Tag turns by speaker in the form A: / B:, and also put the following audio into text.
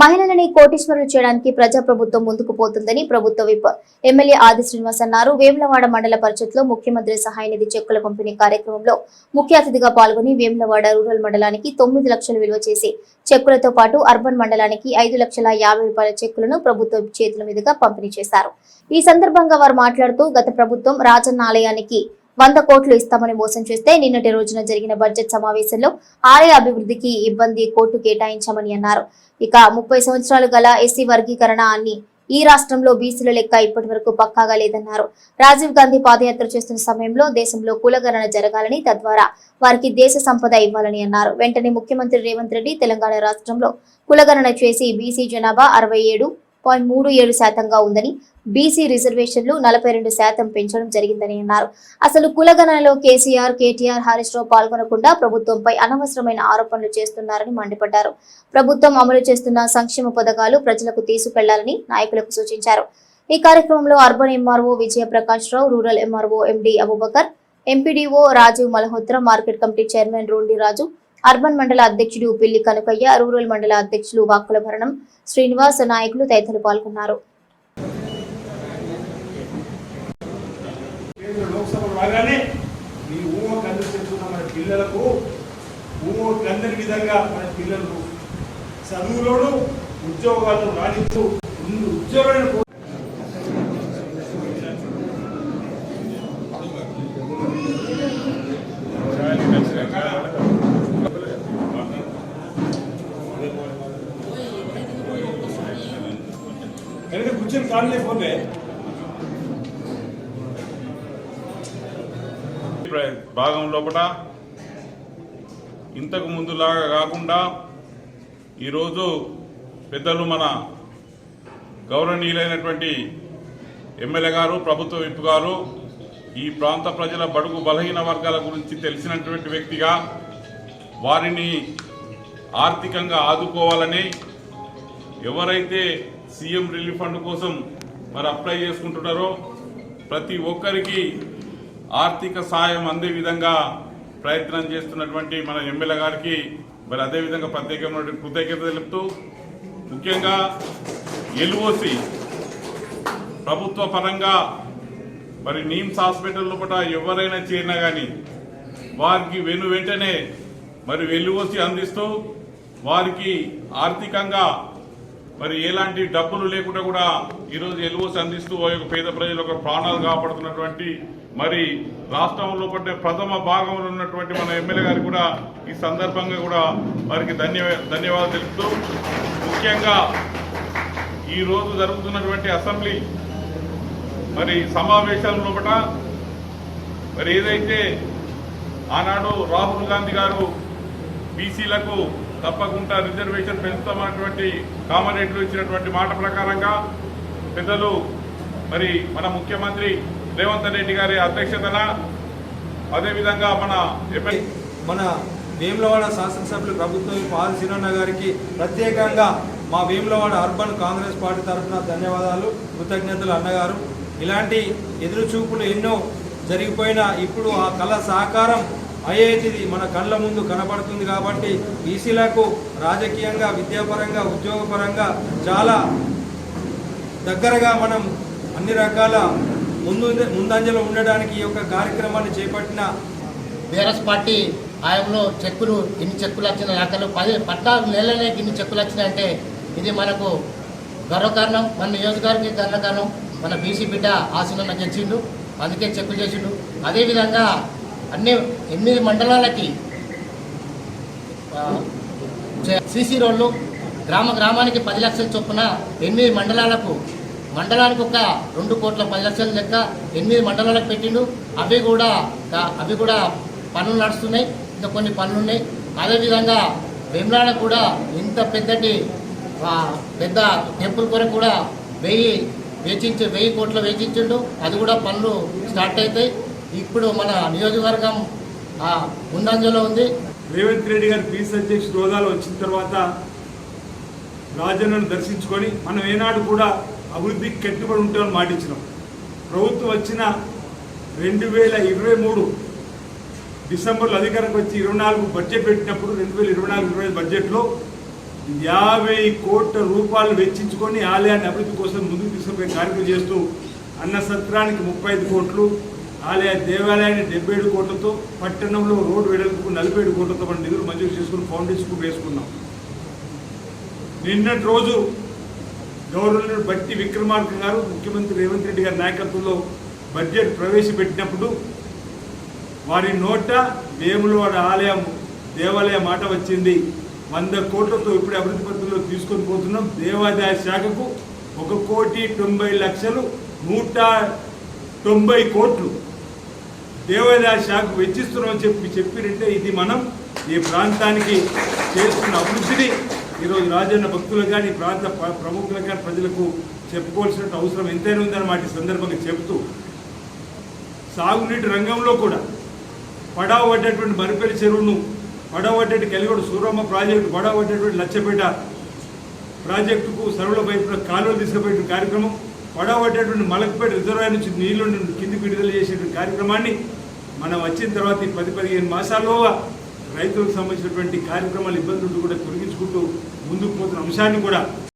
A: మహిళలని కోటీశ్వరులు చేయడానికి ప్రజాప్రభుత్వం ముందుకు పోతుందని ప్రభుత్వ విప్ ఎమ్మెల్యే ఆది శ్రీనివాస్ అన్నారు. వేములవాడ మండల పరిషత్లో ముఖ్యమంత్రి సహాయ నిధి చెక్కుల పంపిణీ కార్యక్రమంలో ముఖ్య అతిథిగా పాల్గొని వేములవాడ రూరల్ మండలానికి తొమ్మిది లక్షలు విలువ చేసి చెక్కులతో పాటు అర్బన్ మండలానికి ఐదు లక్షల యాభై రూపాయల చెక్కులను ప్రభుత్వ చేతుల మీదుగా పంపిణీ చేశారు. ఈ సందర్భంగా వారు మాట్లాడుతూ గత ప్రభుత్వం రాజన్న ఆలయానికి వంద కోట్లు ఇస్తామని మోసం చేస్తే నిన్నటి రోజున జరిగిన బడ్జెట్ సమావేశంలో ఆలయ అభివృద్ధికి ఇబ్బంది కోర్టు కేటాయించామని అన్నారు. ఇక ముప్పై సంవత్సరాలు గల ఎస్సీ వర్గీకరణ అని ఈ రాష్ట్రంలో బీసీల లెక్క ఇప్పటి వరకు పక్కాగా లేదన్నారు. రాజీవ్ గాంధీ పాదయాత్ర చేస్తున్న సమయంలో దేశంలో కులగణన జరగాలని తద్వారా వారికి దేశ సంపద ఇవ్వాలని అన్నారు. వెంటనే ముఖ్యమంత్రి రేవంత్ రెడ్డి తెలంగాణ రాష్ట్రంలో కులగణన చేసి బీసీ జనాభా అరవై ఏడు పాయింట్ మూడు ఏడు శాతంగా ఉందని బీసీ రిజర్వేషన్లు నలభై రెండు శాతం పెంచడం జరిగిందని అన్నారు. అసలు కులగణనలో కేసీఆర్ కేటీఆర్ హరీష్ రావు పాల్గొనకుండా ప్రభుత్వంపై అనవసరమైన ఆరోపణలు చేస్తున్నారని మండిపడ్డారు. ప్రభుత్వం అమలు చేస్తున్న సంక్షేమ పథకాలు ప్రజలకు తీసుకెళ్ళాలని నాయకులకు సూచించారు. ఈ కార్యక్రమంలో urban MRO Vijayaprakash Rao rural MRO MD Abubakar MPDO Rajiv Malhotra market committee chairman Rondi Raju urban మండల అధ్యక్షుడు పిల్లి కనకయ్య రూరల్ మండల అధ్యక్షులు వాక్కుల భరణం శ్రీనివాస్ నాయకులు తదితరులు పాల్గొన్నారు.
B: పిల్లలకు ఊహ విధంగా మన పిల్లలు చదువులోను ఉద్యోగాలు రాణిస్తూ ఉద్యోగాలను ఎందుకంటే కూర్చొని కాళ్ళే ఫోన్లే
C: భాగం లోపల ఇంతకు ముందులాగా కాకుండా ఈరోజు పెద్దలు మన గౌరవనీయులైనటువంటి ఎమ్మెల్యే గారు ప్రభుత్వ విప్ గారు ఈ ప్రాంత ప్రజల బడుగు బలహీన వర్గాల గురించి తెలిసినటువంటి వ్యక్తిగా వారిని ఆర్థికంగా ఆదుకోవాలని ఎవరైతే సీఎం రిలీఫ్ ఫండ్ కోసం మరి అప్లై చేసుకుంటున్నారో ప్రతి ఒక్కరికి ఆర్థిక సాయం అందే విధంగా ప్రయత్నం చేస్తున్నటువంటి మన ఎమ్మెల్యే గారికి మరి అదేవిధంగా ప్రత్యేకమైనటువంటి కృతజ్ఞత తెలుపుతూ ముఖ్యంగా ఎల్ఓసి ప్రభుత్వ పరంగా మరి నీమ్స్ హాస్పిటల్ లోపల ఎవరైనా చేరినా కానీ వారికి వెను వెంటనే మరి ఎల్ఓసి అందిస్తూ వారికి ఆర్థికంగా మరి ఎలాంటి డబ్బులు లేకుండా కూడా ఈరోజు ఎల్ఓసి అందిస్తూ ఆ యొక్క పేద ప్రజల యొక్క ప్రాణాలు కాపాడుతున్నటువంటి మరి రాష్ట్రంలో పట్టే ప్రథమ భాగంలో ఉన్నటువంటి మన ఎమ్మెల్యే గారికి కూడా ఈ సందర్భంగా కూడా వారికి ధన్యవా ధన్యవాదాలు తెలుపుతూ ముఖ్యంగా ఈ రోజు జరుగుతున్నటువంటి అసెంబ్లీ మరి సమావేశాల లోపల మరి ఏదైతే ఆనాడు రాహుల్ గాంధీ గారు బీసీలకు తప్పకుండా రిజర్వేషన్ పెంచుతామన్నటువంటి కామారెడ్డిలో ఇచ్చినటువంటి మాట ప్రకారంగా పెద్దలు మరి మన ముఖ్యమంత్రి రేవంత్ రెడ్డి గారి అధ్యక్షతన అదేవిధంగా మన
D: మన వేములవాడ శాసనసభ్యులు ప్రభుత్వం పాల్ సినన్న గారికి ప్రత్యేకంగా మా వేములవాడ అర్బన్ కాంగ్రెస్ పార్టీ తరఫున ధన్యవాదాలు కృతజ్ఞతలు అన్నగారు. ఇలాంటి ఎదురుచూపులు ఎన్నో జరిగిపోయినా ఇప్పుడు ఆ కళ సాకారం అయ్యేటిది మన కళ్ళ ముందు కనబడుతుంది కాబట్టి బీసీలకు రాజకీయంగా విద్యాపరంగా ఉద్యోగపరంగా చాలా దగ్గరగా మనం అన్ని రకాల ముందు ముందంజలో ఉండడానికి ఈ యొక్క కార్యక్రమాన్ని చేపట్టిన
E: బీఆర్ఎస్ పార్టీ ఆయంలో చెక్కులు ఎన్ని చెక్కులు వచ్చిన లెక్కలు పది పద్నాలుగు నెలలనే ఇన్ని చెక్కులు వచ్చినాయంటే ఇది మనకు గర్వకారణం మన నియోజకవర్గానికి గర్వకారణం మన బీసీ బిడ్డ ఆశలను గెలిచిండు అందుకే చెక్కులు చేసిండు. అదేవిధంగా అన్ని ఎనిమిది మండలాలకి సీసీ రోడ్లు గ్రామ గ్రామానికి పది లక్షల చొప్పున ఎనిమిది మండలాలకు మండలానికి ఒక రెండు కోట్ల పది లక్షల లెక్క ఎనిమిది మండలాలకు పెట్టిండు. అవి కూడా అవి కూడా పనులు నడుస్తున్నాయి ఇంకా కొన్ని పనులు ఉన్నాయి. అదేవిధంగా వెమ్లాడ కూడా ఇంత పెద్దటి పెద్ద టెంపుల్ కొరకు కూడా వెయ్యి వేచించి వెయ్యి కోట్లు వేచించిండు. అది కూడా పనులు స్టార్ట్ అవుతాయి. ఇప్పుడు మన నియోజకవర్గం ముందంజలో ఉంది.
B: రేవంత్ రెడ్డి గారు పీసీ అధ్యక్షుడు హోదాలో వచ్చిన తర్వాత రాజన్నను దర్శించుకొని మనం ఏనాడు కూడా అభివృద్ధికి కట్టుబడి ఉంటామని మాటించినాం ప్రభుత్వం వచ్చిన రెండు వేల ఇరవై మూడు డిసెంబర్లో అధికారంకి వచ్చి ఇరవై నాలుగు బడ్జెట్ పెట్టినప్పుడు రెండు వేల ఇరవై నాలుగు ఇరవై ఐదు బడ్జెట్లో యాభై కోట్ల రూపాయలు వెచ్చించుకొని ఆలయాన్ని అభివృద్ధి కోసం ముందుకు తీసుకుపోయే కార్యక్రమం చేస్తూ అన్న సత్రానికి ముప్పై ఐదు కోట్లు ఆలయ దేవాలయాన్ని డెబ్బై ఏడు కోట్లతో పట్టణంలో రోడ్డు వెడల్పుకు నలభై ఏడు కోట్లతో మనం నిధులు మంజూరు చేసుకుని ఫౌండేషన్ వేసుకున్నాం. నిన్నటి రోజు గవర్నర్ బట్టి విక్రమార్క గారు ముఖ్యమంత్రి రేవంత్ రెడ్డి గారి నాయకత్వంలో బడ్జెట్ ప్రవేశపెట్టినప్పుడు వారి నోట వేములవాడ ఆలయం దేవాలయ మాట వచ్చింది. వంద కోట్లతో ఇప్పుడు అభివృద్ధి పద్ధతిలో తీసుకొని పోతున్నాం. దేవాదాయ శాఖకు ఒక కోటి తొంభై లక్షలు నూట తొంభై కోట్లు దేవాదాయ శాఖకు వెచ్చిస్తున్నామని చెప్పి చెప్పినంటే ఇది మనం ఈ ప్రాంతానికి చేస్తున్న అభివృద్ధిని ఈరోజు రాజన్న భక్తులకు కానీ ఈ ప్రాంత ప్ర- ప్రముఖులకు కానీ ప్రజలకు చెప్పుకోవాల్సిన అవసరం ఎంతైనా ఉందన్నమాట ఈ సందర్భంగా చెబుతూ సాగునీటి రంగంలో కూడా పడవ పడ్డటువంటి చెరువును పడవ పడ్డట్టు కలిగొడు సూరమ్మ ప్రాజెక్టు పడవ పడ్డటువంటి లచ్చపేట ప్రాజెక్టుకు సరువుల వైపున కాలువలు తీసుకుపోయే కార్యక్రమం పడవ పడ్డటువంటి మలకపేట రిజర్వాయర్ నుంచి నీళ్ళు కిందికి విడుదల చేసేటువంటి కార్యక్రమాన్ని మనం వచ్చిన తర్వాత ఈ పది పదిహేను మాసాల్లోగా రైతులకు సంబంధించినటువంటి కార్యక్రమాలు ఇబ్బందులు కూడా తొలగించుకుంటూ ముందుకు పోతున్న అంశాన్ని కూడా